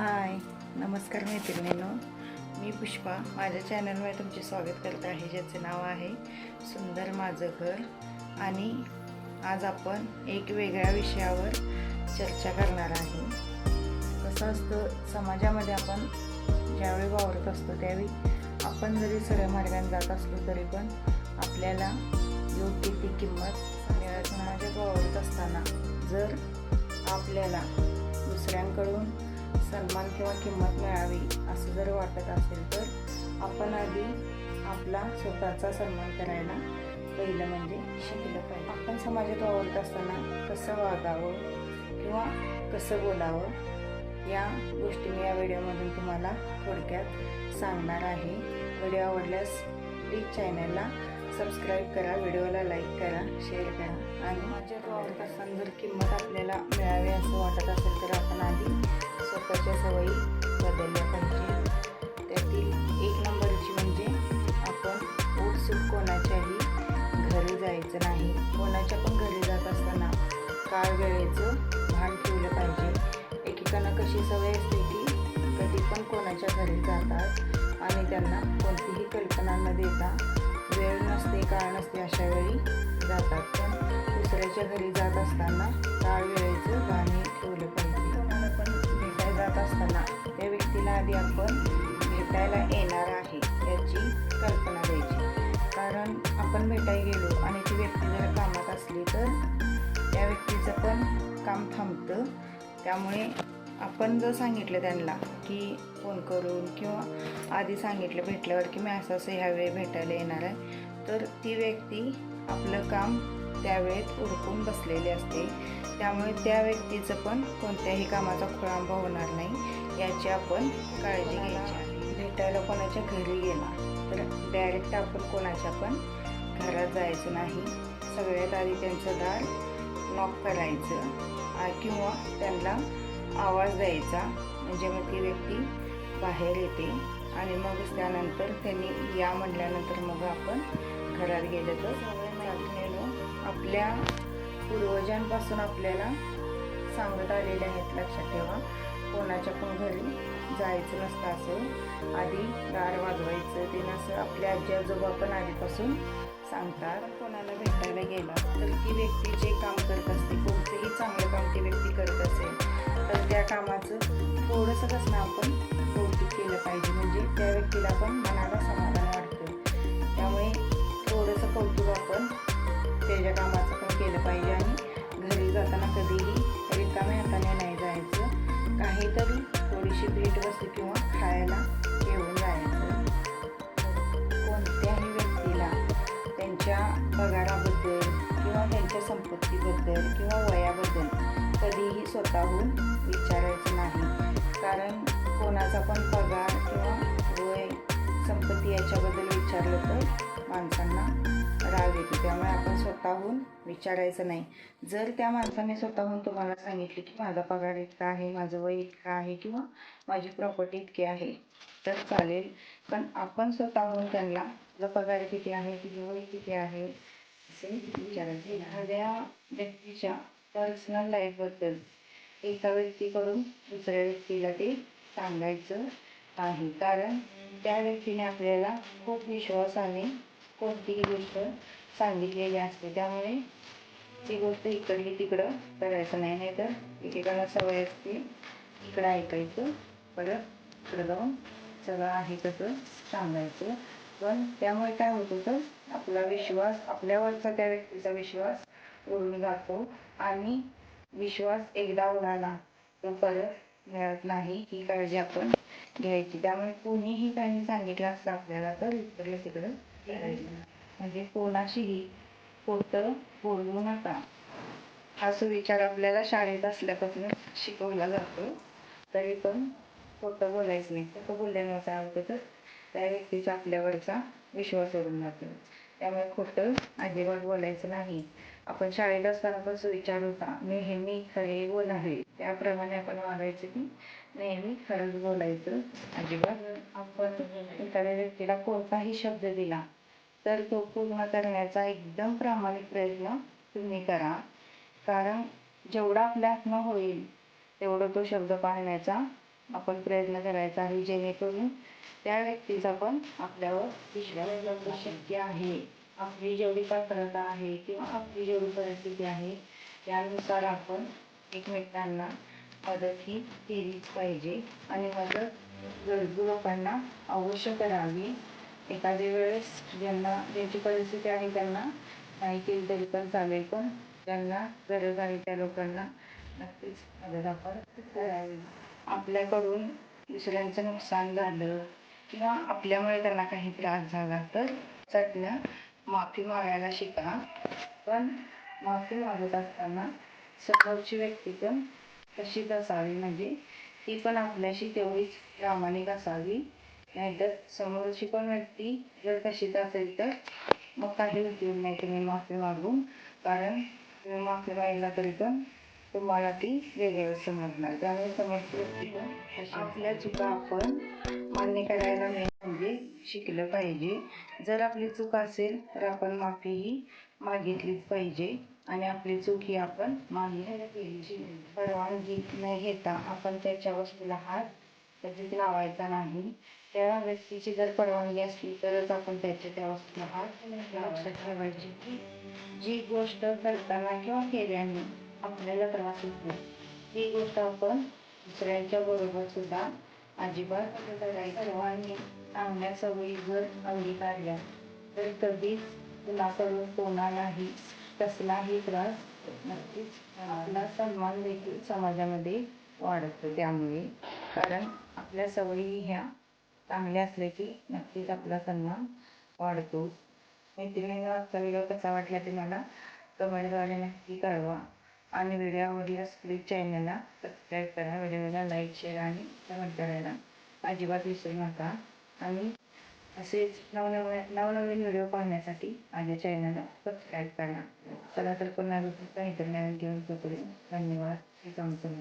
हाय नमस्कार मैत्रिणींनो. मी पुष्पा. माझ्या चॅनलमध्ये तुमचे स्वागत करत आहे ज्याचे नाव आहे सुंदर माझं घर. आणि आज आपण एक वेगळ्या विषयावर चर्चा करणार आहे. कसं असतं समाजामध्ये आपण ज्यावेळी वावरत असतो त्यावेळी आपण जरी सरळ मार्गाने जात असलो तरी पण आपल्याला योग्य ती किंमत समाजात वावरत असताना जर आपल्याला दुसऱ्यांकडून सन्मान किंवा किंमत मिळावी असं जर वाटत असेल तर आपण आधी आपला स्वतःचा सन्मान करायला पहिलं म्हणजे शिकलं पाहिजे. आपण समाजात वावरत असताना कसं वागावं किंवा कसं बोलावं या गोष्टी मी या व्हिडिओमधून तुम्हाला थोडक्यात सांगणार आहे. व्हिडिओ आवडल्यास प्लीज चॅनलला सबस्क्राईब करा व्हिडिओला लाईक करा शेअर करा आणि माझ्यात वावरत असताना जर किंमत आपल्याला मिळावी असं वाटत असेल तर आपण आधी स्वतःच्या सवयी बदलल्या पाहिजे. त्यातील एक नंबरची म्हणजे आपण उठसूट कोणाच्याही घरी जायचं नाही. कोणाच्या पण घरी जात असताना काळ वेळेचं भान ठेवलं पाहिजे. एकेकांना कशी सवय असते की कधी पण कोणाच्या घरी जातात आणि त्यांना कोणतीही कल्पना न देता वेळ नसते काळ नसते अशा वेळी जातात. पण दुसऱ्याच्या घरी जात असताना काळ वेळेचं भान ठेवलं पाहिजे. करत असताना त्या व्यक्तीला आधी आपण भेटायला येणार आहे याची कल्पना द्यायची. कारण आपण भेटायला गेलो आणि ती व्यक्ती जर कामात असली तर त्या व्यक्तीचं पण काम थांबतं. त्यामुळे आपण जर सांगितलं त्यांना की फोन करून किंवा आधी सांगितलं भेटल्यावर की मी असं असं ह्यावेळी भेटायला येणार आहे तर ती व्यक्ती आपलं काम त्यावेळेत उरकून बसलेली असते. त्यामुळे त्या व्यक्तीचं पण कोणत्याही कामाचा खोळंबा होणार नाही याची आपण काळजी घ्यायची आहे. भेटायला कोणाच्या घरी गेला तर डायरेक्ट आपण कोणाच्या पण घरात जायचं नाही. सगळ्यात आधी त्यांचं दार नॉक करायचं किंवा त्यांना आवाज द्यायचा म्हणजे मग ती व्यक्ती बाहेर येते आणि मग त्यानंतर त्यांनी या म्हटल्यानंतर मग आपण घरात गेलं तर चाललेलो आपल्या पूर्वजांपासून आपल्याला सांगत आलेले आहेत लक्षात ठेवा. कोणाच्या पण घरी जायचं नसतं असं. आधी दार वाजवायचं. ते नसं आपल्या आजी आजोबा पण आधीपासून सांगतात. कोणाला भेटायला गेला तर ती व्यक्ती जे काम करत असते कोणतेही चांगलं काम ती व्यक्ती करत असेल तर त्या कामाचं थोडंसं कसं आपण कौतुक केलं पाहिजे. म्हणजे त्या व्यक्तीला पण मनाला समाधान वाटतं. त्यामुळे थोडंसं कौतुक आपण त्याच्या कामाचं पण केलं पाहिजे आणि घरी जाताना कधीही रिकाम्या हाताने नाही जायचं. काहीतरी थोडीशी भेटवस्तू किंवा खायला घेऊन जायचं. कोणत्याही व्यक्तीला त्यांच्या पगाराबद्दल किंवा त्यांच्या संपत्तीबद्दल किंवा वयाबद्दल कधीही स्वतःहून विचारायचं नाही. कारण कोणाचा पण पगार किंवा वय संपत्ती याच्याबद्दल विचारलं तर माणसांना राग येतो. त्यामुळे आपण स्वतःहून विचारायचं नाही. जर त्या माणसाने स्वतःहून तुम्हाला सांगितले की माझा पगार इतका आहे माझं वय इतकं आहे किंवा माझी प्रॉपर्टी इतकी आहे तर चालेल. पण आपण स्वतःहून त्यांना तुझा पगार किती आहे तुझं वय किती आहे असे विचारायचे. एखाद्या व्यक्तीच्या पर्सनल लाईफबद्दल एका व्यक्तीकडून दुसऱ्या व्यक्तीला ते सांगायचं आहे. कारण त्या व्यक्तीने आपल्याला खूप विश्वासाने कोणतीही गोष्ट सांगितलेली असते. त्यामुळे ती गोष्ट इकडली तिकडं करायचं नाही. नाहीतर एकेकाला सवय असते इकडं ऐकायचं परत इकडं जाऊन सगळं आहे तसं सांगायचं. पण त्यामुळे काय होतं तर आपला विश्वास आपल्यावरचा त्या व्यक्तीचा विश्वास उडून जातो आणि विश्वास एकदा उडाला तर परत मिळत नाही. ही काळजी आपण घ्यायची. त्यामुळे कोणीही काही सांगितलं असतं आपल्याला तर इकडलं तिकडं करायचं म्हणजे कोणाशीही खोटं बोलू नका. हा सुविचार आपल्याला शाळेत असल्यापासून शिकवला जातो. तरी पण खोटं बोलायचं नाही. खोटं बोलल्यानंतर काय तर त्या व्यक्तीचा आपल्यावरचा विश्वास उडून जातो. त्यामुळे खोटं अजिबात बोलायचं नाही. आपण शाळेत असताना पण सुविचार होता. नेहमी खरे बोलावे त्याप्रमाणे आपण वागायचं की नेहमी खरंच बोलायचं. अजिबात आपण एखाद्या व्यक्तीला कोणताही शब्द दिला तर तो पूर्ण करण्याचा एकदम प्रामाणिक प्रयत्न तुम्ही करा. कारण जेवढा आपल्या हातनं होईल तेवढं तो शब्द पाळण्याचा आपण प्रयत्न करायचा आहे. जेणेकरून त्या व्यक्तीचा पण आपल्यावर विश्वास जेवढी शक्य आहे. आपली जेवढी पात्रता आहे किंवा आपली जेवढी परिस्थिती आहे त्यानुसार आपण एकमेकांना मदत ही केलीच पाहिजे. आणि मदत गरजू लोकांना अवश्य करावी. एखाद्या वेळेस ज्यांना ज्यांची परिस्थिती आहे त्यांना नाही केली तरी पण चालेल. पण ज्यांना गरज आहे त्या लोकांना नक्कीच मदत आपण करावी. आपल्याकडून दुसऱ्यांचं नुकसान झालं किंवा आपल्यामुळे त्यांना काही त्रास झाला तर सध्या माफी मागायला शिका. पण माफी मागत असताना समोरची व्यक्ती पण तशीच असावी म्हणजे? ती पण आपल्याशी तेवढीच प्रामाणिक असावी. नाहीतर समोरची पण व्यक्ती जर तशीच असेल तर मग काही उपयोग नाही तुम्ही माफी मागून. कारण तुम्ही माफी मागला तरी पण तुम्हाला ती वेगळं समजणार. त्यामुळे समोरची व्यक्ती पण आपल्या चुका आपण मान्य करायला म्हणजे शिकलं पाहिजे. जर आपली चूक असेल तर आपण माफीही मागितलीच पाहिजे आणि आपली चूक ही आपण मान्य केली परवानगी न घेता आपण त्याच्या वस्तूला हात कधीच लावायचा नाही. त्या व्यक्तीची जर परवानगी असली तरच आपण त्याच्या त्या वस्तूला हात लक्षात ठेवायचे की जी गोष्ट करताना किंवा केल्याने आपल्याला त्रास होतो ती गोष्ट आपण दुसऱ्यांच्या बरोबर सुद्धा अजिबात करायची. परवानगी चांगल्या सवयी जर अंगीकारल्या तर कधीच कुणाकडून कोणालाही कसलाही त्रास नक्कीच आपला सन्मान देखील समाजामध्ये वाढतो त्यामुळे. कारण आपल्या सवयी ह्या चांगल्या असल्या की नक्कीच आपला सन्मान वाढतो. मैत्रिणींना आजचा व्हिडिओ कसा वाटला ते मला कमेंटद्वारे नक्की कळवा. आणि व्हिडिओ आवडल्यास प्लीज चॅनलला सबस्क्राईब करा. व्हिडिओला लाईक शेअर आणि कमेंट करायला अजिबात विसरू नका. आणि असेच नवनव्या नवनवीन व्हिडिओ पाहण्यासाठी माझ्या चॅनलला सबस्क्राईब करा. चला तर पुन्हा काहीतरी नवीन घेऊन धन्यवाद. हे समजून